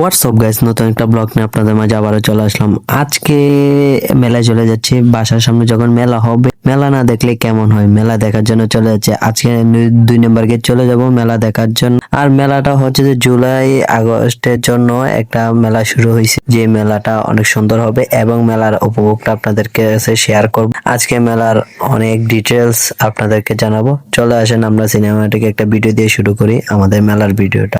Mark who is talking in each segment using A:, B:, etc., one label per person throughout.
A: WhatsApp guys নতুন একটা blog নিয়ে আপনাদের মাঝে আবারও চলে আসলাম। আজকে মেলায় চলে যাচ্ছি। বাসার সামনে যখন মেলা হবে, মেলা না দেখলে কেমন হয়? মেলা দেখার জন্য চলে যাচ্ছে। আজকে দুই নম্বর গেট চলে যাব মেলা দেখার জন্য। আর মেলাটা হচ্ছে যে জুলাই আগস্টের জন্য একটা মেলা শুরু হয়েছে। যে মেলাটা অনেক সুন্দর হবে এবং মেলার উপভোগটা আপনাদেরকে শেয়ার করব। আজকে মেলার অনেক ডিটেলস আপনাদেরকে জানাব। চলে আসেন, আমরা সিনেমাটিকে একটা ভিডিও দিয়ে শুরু করি আমাদের মেলার ভিডিওটা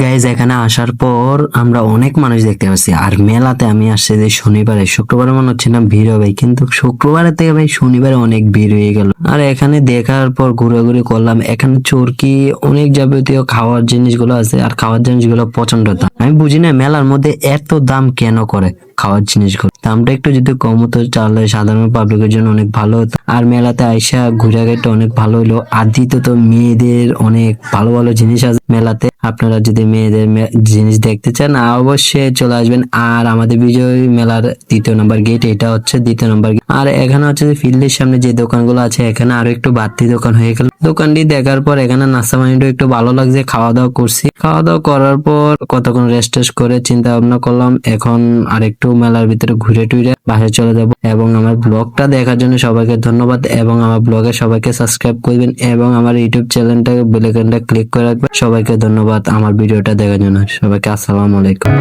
A: গাইজ এখানে আসার পর আমরা অনেক মানুষ দেখতে পাচ্ছি। আর মেলাতে আমি আসছি যে শনিবারে। শুক্রবারে মনে হচ্ছে না ভিড় হবে, কিন্তু শুক্রবারের থেকে ভাই শনিবারে অনেক ভিড় হয়ে গেল। আর এখানে দেখার পর ঘুরে করলাম। এখানে চরকি, অনেক যাবতীয় খাওয়ার জিনিসগুলো আছে, আর খাওয়ার জিনিসগুলো প্রচণ্ড দাম আমি বুঝি না মেলার মধ্যে এত দাম কেন করে খাওয়ার জিনিসগুলো? দামটা একটু যদি কম হতো, তাহলে সাধারণ পাবলিকের জন্য অনেক ভালো হতো। আর মেলাতে আইসা ঘুরে গেটে অনেক ভালো হলো আর তো মেয়েদের অনেক ভালো ভালো জিনিস আছে। মেলাতে আপনারা যদি মেয়েদের জিনিস দেখতে চান অবশ্যই চলে আসবেন। আর আমাদের বিজয় মেলার দ্বিতীয় নম্বর গেট এটা হচ্ছে দ্বিতীয় নম্বর গেট আর এখানে হচ্ছে ফিল্ডের সামনে যে দোকানগুলো আছে, এখানে আরও একটু বাড়তি দোকান হয়ে গেল। দোকানটি দেখার পর এখানে নাস্তা পানিটা একটু ভালো লাগছে খাওয়া দাওয়া করছি। খাওয়া দাওয়া করার পর কতক্ষণ রেস্ট টেস্ট করে চিন্তা ভাবনা করলাম, এখন আরেকটু মেলার ভিতরে ঘুরে টুরে বাসায় চলে যাব। এবং আমার ব্লগটা দেখার জন্য সবাইকে ধন্যবাদ, এবং আমার ব্লগে সবাইকে সাবস্ক্রাইব করবেন, এবং আমার ইউটিউব চ্যানেলটা বেলেকনটা ক্লিক করে রাখবেন। সবাইকে ধন্যবাদ আমার ভিডিওটা দেখার জন্য। সবাইকে আসসালামু আলাইকুম।